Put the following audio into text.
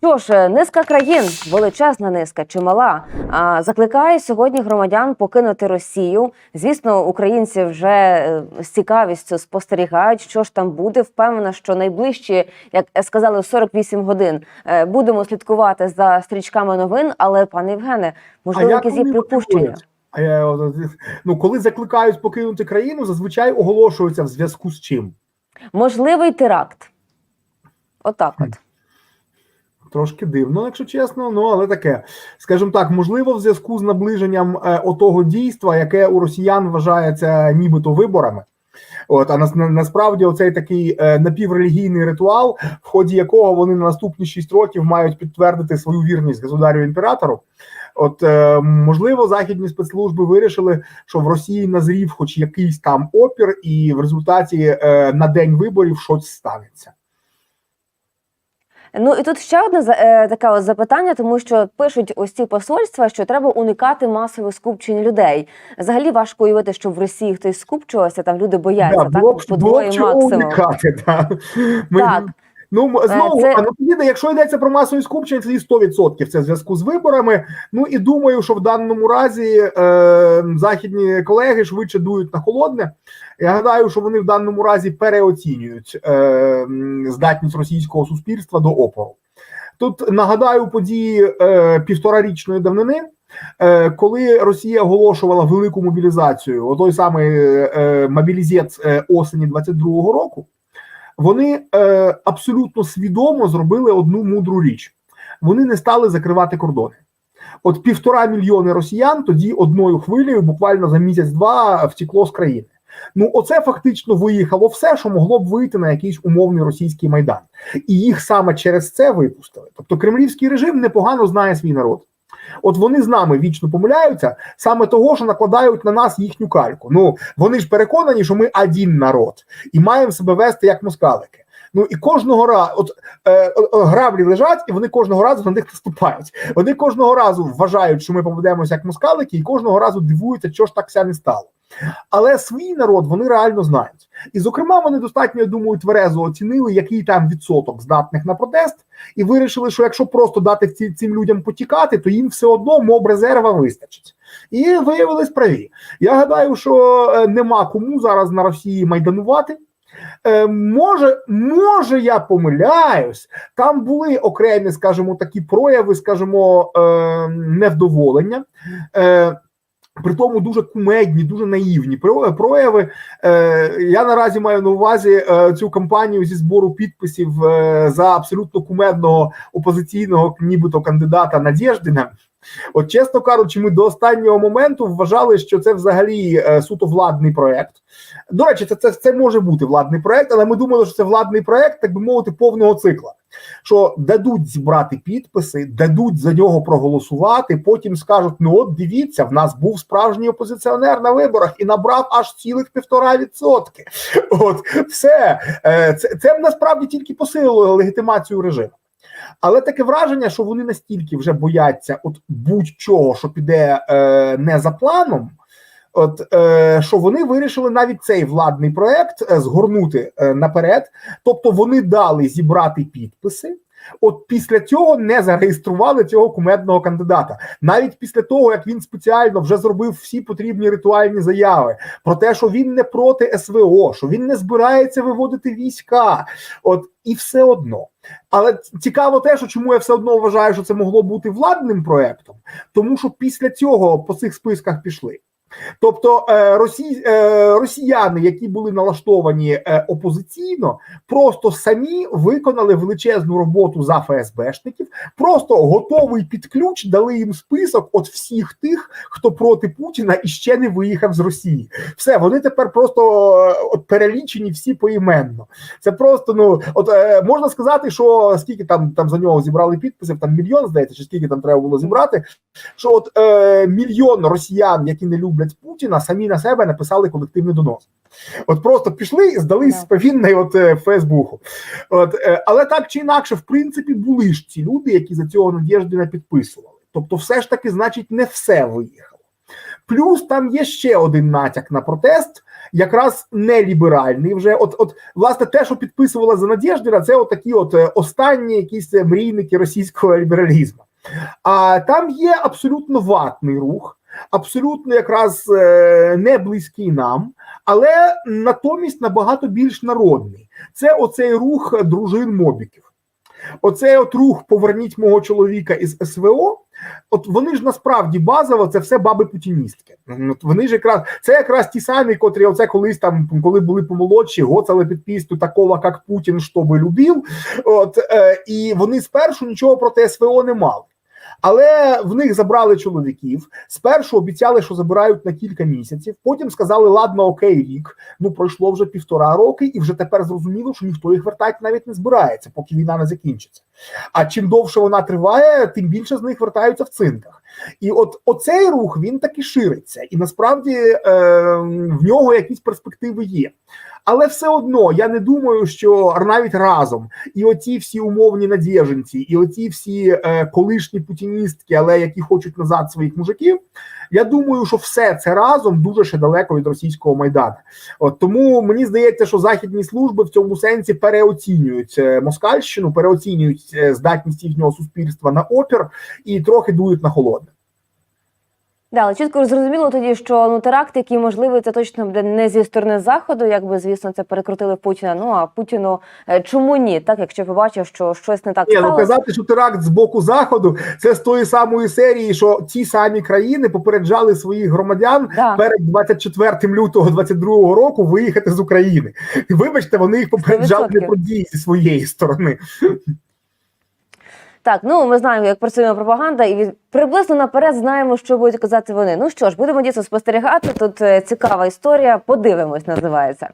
Що ж, е, низка країн, величезна низка, чимала, закликає сьогодні громадян покинути Росію. Звісно, українці вже е, з цікавістю спостерігають, що ж там буде. Впевнена, що найближчі, як сказали, 48 годин е, будемо слідкувати за стрічками новин. Але пане Євгене, можливо, як якісь є припущення? Ну, коли закликають покинути країну, зазвичай оголошується в зв'язку з чим. Можливий теракт. Отак, от. Трошки дивно, якщо чесно, ну але таке. Скажімо так, можливо, в зв'язку з наближенням е, отого дійства, яке у росіян вважається нібито виборами. От, а на, насправді оцей такий е, напіврелігійний ритуал, в ході якого вони на наступні 6 років мають підтвердити свою вірність государю імператору. От е, можливо, західні спецслужби вирішили, що в Росії назрів хоч якийсь там опір, і в результаті е, на день виборів щось станеться. Ну і тут ще одне е, таке от запитання, тому що пишуть ось ці посольства, що треба уникати масових скупчень людей. Взагалі важко уявити, що в Росії хтось скупчувався, там люди бояться, Да, так було б, по було б чого максимум. уникати. Да. Ми, Так. Ну, знову, це- ну, тоді, якщо йдеться про масові скупчення, це і 100% це в зв'язку з виборами. Ну і думаю, що в даному разі е, західні колеги швидше дують на холодне. Я гадаю, що вони в даному разі переоцінюють е, здатність російського суспільства до опору. Тут нагадаю події е, півторарічної давнини. Е, коли Росія оголошувала велику мобілізацію, отой самий е, мобілізець е, осені 22-го року, вони е, абсолютно свідомо зробили одну мудру річ: вони не стали закривати кордони. От півтора мільйони росіян тоді одною хвилею, буквально за місяць-два, втекло з країни. Ну, оце фактично виїхало все, що могло б вийти на якийсь умовний російський майдан, і їх саме через це випустили. Тобто кремлівський режим непогано знає свій народ. От вони з нами вічно помиляються саме того, що накладають на нас їхню кальку. Ну вони ж переконані, що ми один народ і маємо себе вести як москалики. Ну і кожного разу, от е, граблі лежать, і вони кожного разу на них наступають. Вони кожного разу вважають, що ми поведемося як москалики, і кожного разу дивуються, що ж так ся не стало. Але свій народ вони реально знають. І, зокрема, вони достатньо, я думаю, тверезо оцінили, який там відсоток здатних на протест, і вирішили, що якщо просто дати ці, цим людям потікати, то їм все одно моб резерва вистачить. І виявились праві. Я гадаю, що е, нема кому зараз на Росії майданувати. Е, може, може, я помиляюсь, там були окремі, скажімо, такі прояви, скажімо, е, невдоволення. Е, при тому дуже кумедні, дуже наївні прояви. Е, я наразі маю на увазі е, цю кампанію зі збору підписів е, за абсолютно кумедного опозиційного, нібито кандидата Надєждина. От, чесно кажучи, ми до останнього моменту вважали, що це взагалі е, суто владний проект. До речі, це, це, це може бути владний проект, але ми думали, що це владний проект, так би мовити, повного цикла. Що дадуть зібрати підписи, дадуть за нього проголосувати. Потім скажуть: ну от дивіться, в нас був справжній опозиціонер на виборах і набрав аж цілих півтора відсотки. От все Е, це, це насправді тільки посилило легітимацію режиму. Але таке враження, що вони настільки вже бояться от будь-чого, що піде е, не за планом. От е, що вони вирішили навіть цей владний проект е, згорнути е, наперед, тобто вони дали зібрати підписи. От після цього не зареєстрували цього кумедного кандидата, навіть після того як він спеціально вже зробив всі потрібні ритуальні заяви про те, що він не проти СВО, що він не збирається виводити війська, от і все одно. Але цікаво те, що чому я все одно вважаю, що це могло бути владним проектом, тому що після цього по цих списках пішли. Тобто е, е, росіяни, які були налаштовані е, опозиційно, просто самі виконали величезну роботу за ФСБшників, просто готовий під ключ дали їм список от всіх тих, хто проти Путіна і ще не виїхав з Росії. Все, вони тепер просто от перелічені всі поіменно. Це просто ну от можна сказати, що скільки там там за нього зібрали підписів, там мільйон здається, чи скільки там треба було зібрати. Що от е, мільйон росіян, які не люблять Путіна, самі на себе написали колективний донос. От просто пішли і здались повінної от е, Фейсбуку. От, е, але так чи інакше, в принципі, були ж ці люди, які за цього Надєждина підписували. Тобто, все ж таки, значить, не все виїхало. Плюс там є ще один натяк на протест, якраз не ліберальний. Вже от, от власне, те, що підписувала за Надєждіна, це от такі от е, останні якісь мрійники російського лібералізму. А там є абсолютно ватний рух, абсолютно якраз е, не близький нам, але натомість набагато більш народний. Це оцей рух дружин мобіків. Оцей от рух поверніть мого чоловіка із СВО. От вони ж насправді базово це все баби путіністки. От вони ж якраз це якраз ті самі, котрі оце колись там, коли були помолодші, гоцали під пісню такого, як Путін, що би любив. От е, і вони спершу нічого проти СВО не мали. Але в них забрали чоловіків. Спершу обіцяли, що забирають на кілька місяців. Потім сказали, ладно, окей, рік. Ну пройшло вже півтора роки, і вже тепер зрозуміло, що ніхто їх вертати навіть не збирається, поки війна не закінчиться. А чим довше вона триває, тим більше з них вертаються в цинках. І от оцей рух він таки шириться, і насправді е, в нього якісь перспективи є. Але все одно я не думаю, що навіть разом і оці всі умовні надіженці, і оці всі е, колишні путіністки, але які хочуть назад своїх мужиків. Я думаю, що все це разом дуже ще далеко від російського майдану. От тому мені здається, що західні служби в цьому сенсі переоцінюють е, москальщину, переоцінюють е, здатність їхнього суспільства на опір і трохи дують на холодне. Да, але чітко зрозуміло тоді, що ну теракт, який можливий, це точно буде не зі сторони заходу, якби звісно це перекрутили Путіна. Ну а Путіну е, чому ні? Так, якщо побачив, що щось не так Ні, ну казати, що теракт з боку заходу це з тої самої серії, що ті самі країни попереджали своїх громадян Да. перед 24 лютого 22 року виїхати з України. І вибачте, вони їх попереджали не 100%. про дії зі своєї сторони. Так, ну ми знаємо, як працює пропаганда, і приблизно наперед знаємо, що будуть казати вони. Ну що ж, будемо дійсно спостерігати. Тут е, цікава історія. Подивимось, називається.